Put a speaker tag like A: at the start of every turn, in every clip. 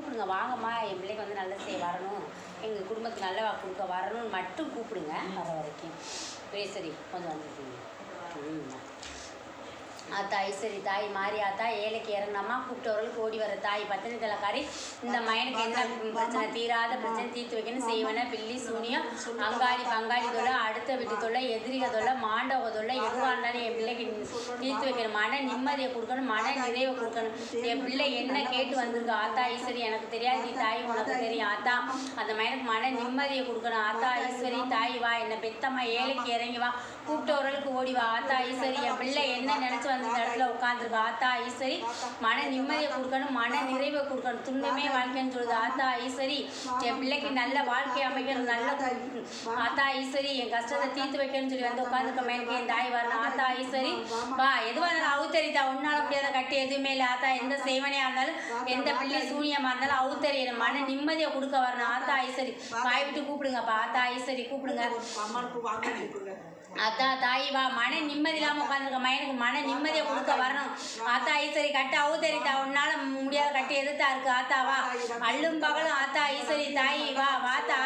A: கூப்பிடுங்க வாங்கம்மா. என் பிள்ளைக்கு வந்து நல்ல செய்ய வரணும். எங்கள் குடும்பத்துக்கு நல்ல கொடுக்க வரணும்னு மட்டும் கூப்பிடுங்க. வர வரைக்கும். பேசுறி கொஞ்சம் வந்துருக்கீங்க ம். ஆத்தா ஐஸ்வரி தாய் மாறி ஆத்தா ஏழைக்கு இறங்கினம்மா கூப்பிட்டவர்களுக்கு ஓடி வர தாய் பத்தினி தலைக்காரி இந்த மயனுக்கு என்ன பிரச்சனை? தீராத பிரச்சனை தீர்த்து வைக்கணும் செய்வன பில்லி சூனியம் அங்காளி பங்காளி தொல்லை அடுத்த வீட்டு தொல்லை எதிரிக தொல்லை மாண்டவ தொல்லை எதுவாக இருந்தாலும் என் பிள்ளைக்கு தீர்த்து வைக்கணும். மன நிம்மதியை கொடுக்கணும் மன நிறைவை கொடுக்கணும். என் பிள்ளை என்ன கேட்டு வந்திருக்கு? ஆத்தா ஐஸ்வரி எனக்கு தெரியாது. நீ தாய் உனக்கு தெரியும். ஆத்தா அந்த மயனுக்கு மன நிம்மதியை கொடுக்கணும். ஆத்தா ஐஸ்வரி தாய் வா என்னை பெத்தம்மா ஏழைக்கு இறங்கி வா. கூப்பிட்டவர்களுக்கு ஓடி வா. ஆத்தா ஐஸ்வரி என் பிள்ளை என்ன நினைச்சு வந்து இந்த இடத்துல உட்காந்துருக்கு ஆத்தா ஐஸ்வரி மன நிம்மதியை கொடுக்கணும் மன நிறைவை கொடுக்கணும். துன்பமே வாழ்க்கைன்னு சொல்லுது. ஆத்தா ஐஸ்வரி என் பிள்ளைக்கு நல்ல வாழ்க்கை அமைக்கணும் நல்ல ஆத்தா ஐஸ்வரி என் கஷ்டத்தை தீர்த்து வைக்கணும்னு சொல்லி வந்து உட்காந்துருக்க மேலுக்கு என் தாய் வரணும். ஆத்தா ஐஸ்வரி வா எதுவாக இருந்தாலும் அவுத்தரித்தா உன்னால முடியாத கட்டி எதுவுமே இல்லை. ஆத்தா எந்த செய்வனையாக இருந்தாலும் எந்த பிள்ளை சூனியமாக இருந்தாலும் அவுத்தறியணும். மன நிம்மதியை கொடுக்க வரணும். ஆத்தா ஐஸ்வரி வாய் விட்டு கூப்பிடுங்கப்பா. ஆத்தா ஐஸ்வரி கூப்பிடுங்க. அத்தா தாய் வா. மன நிம்மதி இல்லாமல் உட்காந்துருக்க மயனுக்கு மன நிம்மதியை கொடுக்க வரணும். ஆத்தா ஈஸ்வரி கட்ட அவுத்தரித்தா உன்னால முடியாத கட்டி எதிர்த்தா இருக்கு? ஆத்தா வா. அள்ளும் பகலும் ஆத்தா ஈஸ்வரி தாயி வா. வாத்தா.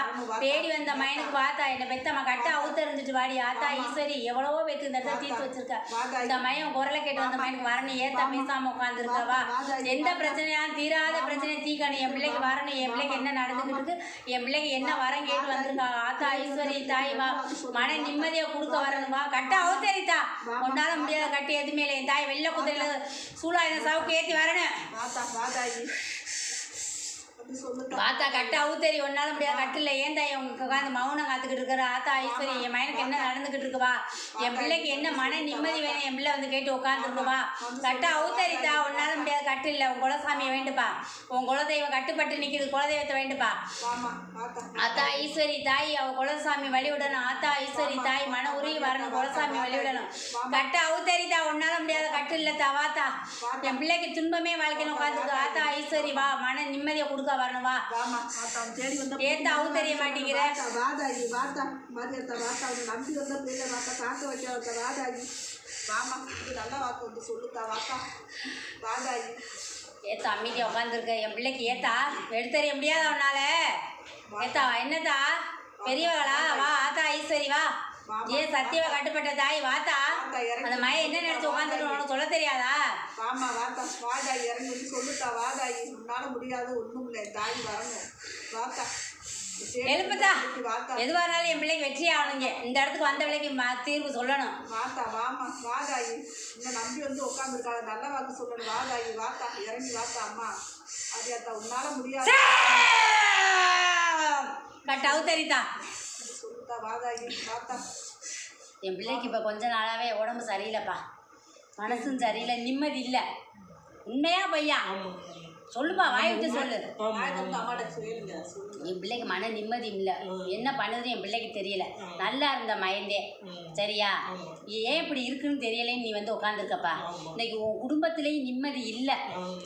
A: தேடி வந்த மயனுக்கு வாத்தா. என்னை பெத்தம்மா கட்ட அவுத்தறிஞ்சிட்டு வாடி. ஆத்தா ஈஸ்வரி எவ்வளவோ பேத்து இந்த இடத்துல தீர்த்து வச்சிருக்க. இந்த மயம் குரலை கேட்டு வந்த மயனுக்கு வரணும். ஏத்தா பேசாம உட்காந்துருக்க வா. எந்த பிரச்சனையாலும் தீராத பிரச்சனை தீக்கணும். என் பிள்ளைக்கு வரணும். என் பிள்ளைக்கு என்ன நடந்துகிட்டு இருக்கு? என் பிள்ளைக்கு என்ன வரம் கேட்டு வந்திருக்கா? ஆத்தா ஈஸ்வரி தாய் வா மன நிம்மதியை கொடுக்க வரணும்? வா கட்ட அவசரித்தா கொண்டால முடியாத கட்டி எதுவுமே இல்லை. என் தாய் வெள்ளை குதிரையில இந்த சவுக்கு ஏற்றி வரணும்
B: வாத்தா
A: பார்த்தா கட்ட அவுத்தறி ஒன்னால முடியாத கட்டில் ஏன் தாய் உங்களுக்கு உட்காந்து மௌனம் காத்துக்கிட்டு இருக்கிற? ஆத்தா ஐஸ்வரி என் மயனுக்கு என்ன நடந்துக்கிட்டு இருக்குவா என் பிள்ளைக்கு என்ன மன நிம்மதி வேணும் என் பிள்ளை வந்து கேட்டு உட்காந்துருக்குவா கட்ட அவுத்தரித்தா உன்னால முடியாத கட்டு இல்லை உன் குலசாமியை வேண்டுப்பா. உன் குலதெய்வம் கட்டுப்பட்டு நிற்கிது குலதெய்வத்தை வேண்டுப்பா.
B: வாத்தா.
A: ஆத்தா ஈஸ்வரி தாய் அவ குலசாமி வழிவிடணும். ஆத்தா ஈஸ்வரி தாய் மன உருகி வரணும் குலசாமி வழிவிடணும். கட்ட அவுத்தரித்தா உன்னால முடியாத கட்டு இல்ல தாவாத்தா என் பிள்ளைக்கு துன்பமே வாழ்க்கைன்னு உட்காந்துருக்கு ஆத்தா ஈஸ்வரி வா மன நிம்மதியை கொடுக்க வரணும்? வா
B: வாமா வாத்தா அவன் தேடி வந்த
A: ஏத்தா அவுத்தறிய மாட்டேங்கிற.
B: வாத்தா வாதாயி வாத்தா மரியத்தா வாத்தா அவனை நம்பி வந்த பிள்ளை வாத்தா காக்க வைக்க வந்த வாதாயி வாமா இது நல்ல வாக்கு வந்து சொல்லுக்கா வாத்தா. வாதாயி
A: ஏத்தா அமைதியா உட்காந்துருக்க என் பிள்ளைக்கு ஏத்தா எடுத்தறிய முடியாத உன்னால ஏத்தா என்னதா பெரியவங்களா வா ஆத்தா ஈஸ்வரி வா. ஏன் சத்தியவ கட்டுப்பட்ட தாய் வாத்தா? அந்த மய என்ன நினைச்சு உட்காந்துருக்கு உனக்கு சொல்ல தெரியாதா?
B: வாமா வாத்தா வாதாயி இறங்கி சொல்லுக்கா வாதாயி. உன்னால முடியாது ஒண்ணும் இல்லை. தாய் வரணும். வாத்தா
A: எழுப்புதா இருந்தாலும் என் பிள்ளைக்கு வெற்றி ஆகணுங்க இந்த இடத்துக்கு வந்த பிள்ளைக்கு தீர்வு சொல்லணும்.
B: வாத்தா வாமா வாதாயி. இன்னும் நம்பி வந்து உட்காந்துருக்காங்க நல்ல வாக்கு சொல்லணும். வாதாயி வாத்தா இறங்கி வாத்தா அம்மா. அடியாத்தா உன்னால முடியாது.
A: கட் அவுத்தரித்தா
B: சொல்லுதா வாதாயி வாத்தா
A: என் பிள்ளைக்கு இப்போ கொஞ்ச நாளாவே உடம்பு சரியில்லைப்பா. மனசும் சரியில்லை நிம்மதி இல்லை. உண்மையா பையா சொல்லுப்பா வாய் விட்டு சொல்லு. என் பிள்ளைக்கு மன நிம்மதி இல்லை. என்ன பண்ணுதுன்னு என் பிள்ளைக்கு தெரியல. நல்லா இருந்த மயந்தே சரியா? ஏன் இப்படி இருக்குன்னு தெரியலைன்னு நீ வந்து உட்காந்துருக்கப்பா இன்னைக்கு உன் குடும்பத்திலேயும் நிம்மதி இல்லை.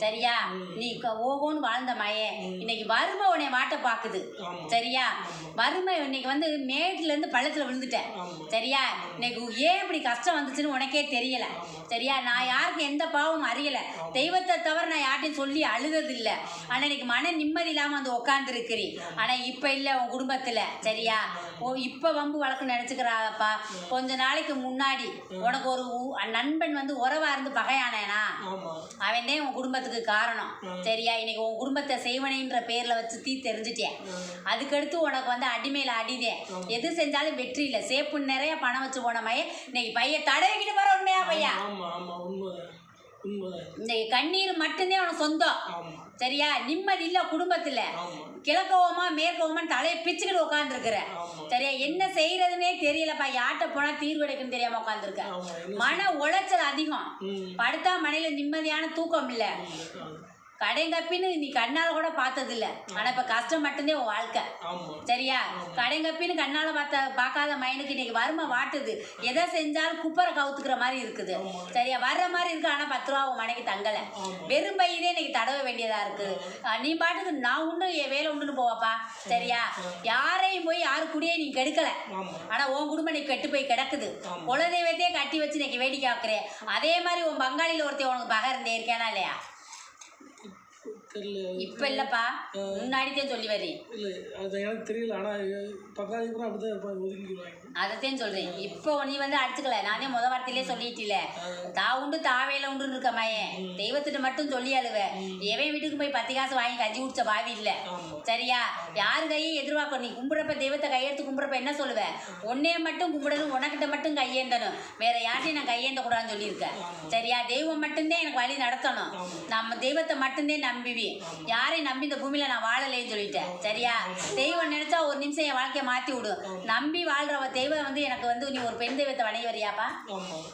A: சரியா? நீ ஓஹோன்னு வாழ்ந்த மயன் இன்னைக்கு வறுமை உன்னை வாட்ட பார்க்குது சரியா? வறுமை இன்னைக்கு வந்து மேட்ல இருந்து பள்ளத்துல விழுந்துட்டேன். சரியா? இன்னைக்கு ஏன் இப்படி கஷ்டம் வந்துச்சுன்னு உனக்கே தெரியல. சரியா? நான் யாருக்கு எந்த பாவமும் அறியல. தெய்வத்தை தவிர நான் யார்ட்டையும் சொல்லி அழுதது இல்லை ஆனா இன்னைக்கு மன நிம்மதி இல்லாம வந்து உட்காந்துருக்கிறீ ஆனா இப்ப இல்ல உன் குடும்பத்துல. சரியா? ஓ இப்ப வம்பு வழக்கு நினைச்சுக்கிறாப்பா கொஞ்ச நாளைக்கு முன்னாடி உனக்கு ஒரு நண்பன் வந்து உறவா இருந்து பகையானேனா? அவன் தான் உன் குடும்பத்துக்கு காரணம். சரியா? இன்னைக்கு உன் குடும்பத்தை செய்வனைன்ற பேர்ல வச்சு தீ தெரிஞ்சிட்டேன் அதுக்கடுத்து உனக்கு வந்து அடிமையில அடிதேன் எது செஞ்சாலும் வெற்றி இல்லை. சேப்பு நிறைய பணம் வச்சு போன பையன் இன்னைக்கு பையன் தடவிக்கிட்டு போற உண்மையா பையா?
C: ஆமா ஆமா உண்மைதான்
A: இன்னைக்கு கண்ணீர் மட்டும்தான் உனக்கு சொந்தம்.
C: ஆமா.
A: சரியா? நிம்மதி இல்லை குடும்பத்துல.
C: ஆமா.
A: கிழக்கோவமா மேற்கோவமான்னு தலையை பிச்சுக்கிட்டு உட்காந்துருக்குற சரியா? என்ன செய்யறதுனே தெரியலப்பா. யார்கிட்ட போனா தீர்வு எடுக்குன்னு தெரியாம உட்காந்துருக்க மன உளைச்சல் அதிகம். படுத்தா மனையில நிம்மதியான தூக்கம் இல்லை. கடைங்கப்பின்னு நீ கண்ணால கூட பார்த்தது இல்ல ஆனா இப்ப கஷ்டம் மட்டும்தான் உன் வாழ்க்கை. சரியா? கடைங்கப்பின்னு கண்ணால பார்த்த பார்க்காத மைனுக்கு இன்னைக்கு வறுமை வாட்டுது. எதை செஞ்சாலும் குப்பரை கவுத்துக்கிற மாதிரி இருக்குது. சரியா? வர்ற மாதிரி இருக்கு ஆனா பத்து ரூபா உன் மனைக்கு தங்கல. வெறும் பையதே இன்னைக்கு தடவ வேண்டியதா இருக்கு. நீ பாட்டுக்கு நான் உண்டு என் வேலை உண்டுன்னு போவாப்பா. சரியா? யாரையும் போய் யாரு கூடயே நீ கெடுக்கல. ஆனா உன் குடும்பம் நீ கெட்டு போய் கிடக்குது. குலதெய்வத்தையே கட்டி வச்சு இன்னைக்கு வேடிக்கை ஆக்குறேன் அதே மாதிரி உன் பங்காளியில ஒருத்தன் உனக்கு பகை இருந்தே இருக்கானா இல்லையா?
C: தெரியல.
A: இப்போ இல்லைப்பா. முன்னாடி தான் சொல்லி வரேன்
C: இல்லை அது எனக்கு தெரியல. ஆனால் பக்காதி கூட அப்படி தான் இருப்பாங்க ஒதுங்கிடுவாங்க
A: அதைத்தான் சொல்றேன். இப்போ நீ வந்து அடிச்சுக்கல. நானே முத வார்த்தையிலே சொல்லிட்டில. தா உண்டு தாவேல உண்டு இருக்க மயன் தெய்வத்திட்ட மட்டும் சொல்லி அழுவ. எவன் வீட்டுக்கு போய் பத்து காசு வாங்கி கஞ்சி குடிச்ச பாவி இல்ல. சரியா? யாரு கையை எதிர்பார்க்கணும் நீ? கும்பிடுறப்ப தெய்வத்தை கையெடுத்து கும்பிடுறப்ப என்ன சொல்லுவ? உன்னைய மட்டும் கும்பிடணும் உனக்கிட்ட மட்டும் கையேந்தணும். வேற யார்ட்டையும் நான் கையேந்த கூடாதுன்னு சொல்லியிருக்கேன் சரியா? தெய்வம் மட்டும்தான் எனக்கு வழி நடத்தணும். நம்ம தெய்வத்தை மட்டும்தான் நம்பிவி யாரையும் நம்பி இந்த பூமியில நான் வாழலைன்னு சொல்லிட்டேன். சரியா? தெய்வம் நினைச்சா ஒரு நிமிஷம் என் வாழ்க்கையை மாத்தி விடும். நம்பி வாழ்றவ தெய்வம் வந்து எனக்கு வந்து நீ ஒரு பெண் தெய்வத்தை வணங்கி வரியாப்பா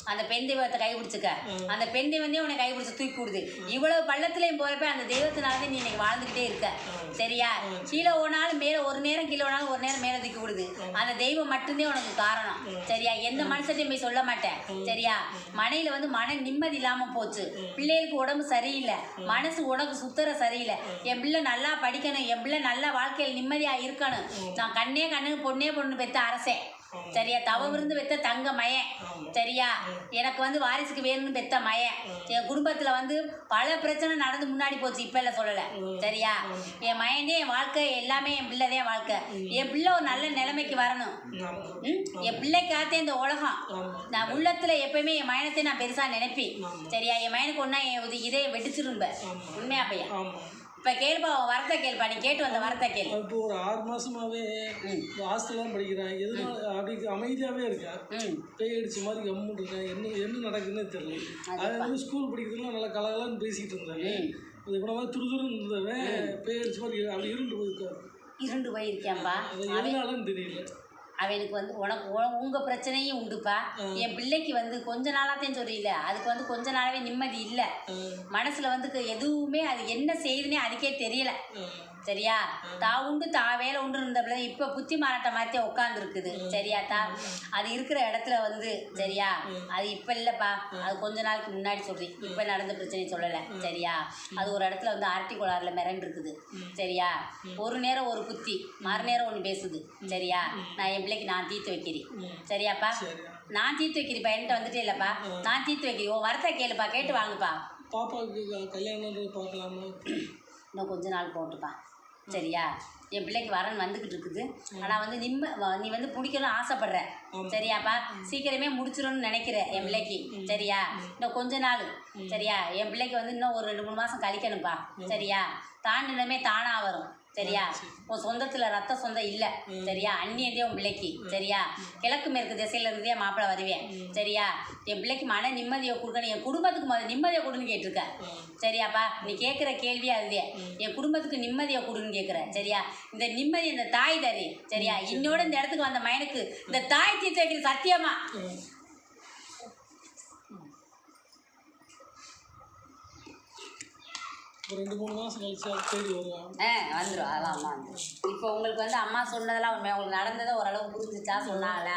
A: அந்த பெண் தெய்வத்தை கை பிடிச்சுக்க. அந்த பெண் தெய்வந்தே உன்னை கை பிடிச்சு தூக்கி விடுது. இவ்வளவு பள்ளத்துலயும் போறப்ப அந்த தெய்வத்தினால தான் நீ இன்னைக்கு வாழ்ந்துகிட்டே இருக்க. சரியா? கீழே ஓனாலும் மேல ஒரு நேரம் கீழே ஓனாலும் ஒரு நேரம் மேல தூக்கி விடுது. அந்த தெய்வம் மட்டும்தான் உனக்கு காரணம். சரியா? எந்த மனுஷத்தையும் போய் சொல்ல மாட்டேன். சரியா? மனையில வந்து மன நிம்மதி இல்லாம போச்சு. பிள்ளைகளுக்கு உடம்பு சரியில்லை. மனசு உனக்கு சுத்தர சரியில்லை. என் பிள்ளை நல்லா படிக்கணும். என் பிள்ளை நல்லா வாழ்க்கையில் நிம்மதியா இருக்கணும். நான் கண்ணே கண்ணு பொண்ணே பொண்ணு பெத்த அரசே. சரியா? தவ விருந்து பெத்த தங்க மயன் சரியா? எனக்கு வந்து வாரிசுக்கு வேணும்னு பெத்த மயன் என் குடும்பத்துல வந்து பல பிரச்சனை நடந்து முன்னாடி போச்சு இப்ப இல்ல சொல்லல. சரியா? என் மயனே என் வாழ்க்கை எல்லாமே என் பிள்ளைதே வாழ்க்கை. என் பிள்ளை ஒரு நல்ல நிலைமைக்கு வரணும்? என் பிள்ளைக்காத்தே இந்த உலகம். நான் உள்ளத்துல எப்பயுமே என் மயனத்தை நான் பெருசா நினைப்பேன். சரியா? என் மயனுக்கு ஒன்னா என் இது வெடிச்சிரும்ப உண்மையா பையன்? இப்ப கேள்பா உன் வரத்தை கேள்பா நீ கேட்டு வந்த வரத்தை கேள்.
C: இப்போ ஒரு ஆறு மாசமாவே ஹாஸ்டல்லாம் படிக்கிறேன் எதனால அப்படி அமைதியாகவே இருக்கேன்
A: ம்.
C: பேய் அடிச்ச மாதிரி கம்முன்னு இருக்கேன் என்ன என்ன நடக்குதுன்னே தெரியல. அது வந்து ஸ்கூல் படிக்கிறதுலாம் நல்லா கலகலன்னு பேசிக்கிட்டு இருந்தாங்க அது கூட மாதிரி துருதுருன்னு இருந்தவன் பேய் அடிச்ச மாதிரி அப்படி இருண்டு போயிருக்காரு
A: இருண்டு போயிருக்கேன்பா
C: அது எதனாலன்னு தெரியல.
A: அவனுக்கு வந்து உனக்கு உங்க பிரச்சனையும் உண்டுப்பா. என் பிள்ளைக்கு வந்து கொஞ்ச நாளாத்தையும் சொல்றீல அதுக்கு வந்து கொஞ்ச நாளாவே நிம்மதி இல்லை. மனசுல வந்து எதுவுமே அது என்ன செய்யுதுன்னே அதுக்கே தெரியல. சரியா? தா உண்டு தா வேலை உண்டு இருந்த பிள்ளை இப்போ புத்தி மாறாட்ட மாதிரி உட்காந்துருக்குது சரியா தா அது இருக்கிற இடத்துல வந்து சரியா? அது இப்போ இல்லைப்பா. அது கொஞ்ச நாளுக்கு முன்னாடி சொல்றேன் இப்போ நடந்த பிரச்சனையை சொல்லலை. சரியா? அது ஒரு இடத்துல வந்து ஆர்டி கோளாறுல மிரண்டு இருக்குது சரியா? ஒரு நேரம் ஒரு குத்தி மறுநேரம் ஒன்று பேசுது. சரியா? நான் என் பிள்ளைக்கு நான் தீர்த்து வைக்கிறேன். சரியாப்பா?
C: சரியா.
A: நான் தீர்த்து வைக்கிறேன்ப்பா என்கிட்ட வந்துட்டே இல்லைப்பா. நான் தீர்த்து வைக்கிறேன். உன் வரத்தை கேளுப்பா கேட்டு வாங்குப்பா.
C: பாப்பாவுக்கு க- கல்யாணம்ன்றது பார்க்கலாமா?
A: இன்னும் கொஞ்ச நாள் போட்டுப்பா. சரியா? என் பிள்ளைக்கு வரன் வந்துக்கிட்டு இருக்குது. ஆனால் வந்து நிம்ம நீ வந்து பிடிக்கணும்னு ஆசைப்படுற. சரியாப்பா? சீக்கிரமே முடிச்சிடணும்னு நினைக்கிற என் பிள்ளைக்கு. சரியா? இன்னும் கொஞ்ச நாள். சரியா? என் பிள்ளைக்கு வந்து இன்னும் ஒரு ரெண்டு மூணு மாதம் கழிக்கணும்ப்பா. சரியா? தாண்டினமே தானாக வரும். சரியா? உன் சொந்தத்தில் ரத்த சொந்தம் இல்லை சரியா? அந்நியதே உன் பிள்ளைக்கு சரியா? கிழக்கு மேற்கு திசையில இருந்தே மாப்பிள்ளை வருவேன் சரியா? என் பிள்ளைக்கு மன நிம்மதியை கொடுக்கணும். என் குடும்பத்துக்கு முதல்ல நிம்மதியை கொடுன்னு கேட்டிருக்க. சரியாப்பா? நீ கேட்குற கேள்வி அதுவே. என் குடும்பத்துக்கு நிம்மதியை கொடுன்னு கேட்குற சரியா? இந்த நிம்மதி இந்த தாய் தரு சரியா? இன்னோட இந்த இடத்துக்கு வந்த மயனுக்கு இந்த தாய் தீர்த்து வைக்கிற சத்தியமா?
C: ரெண்டு மூணு மாதம் கழிச்சு அது தேடி வருவான்
A: ஆ வந்துடும் அதெல்லாம் அம்மா வந்துடும் இப்போ உங்களுக்கு வந்து அம்மா சொன்னதெல்லாம் உண்மை உங்களுக்கு நடந்ததை ஓரளவு புரிஞ்சுச்சா? சொன்னாங்களா?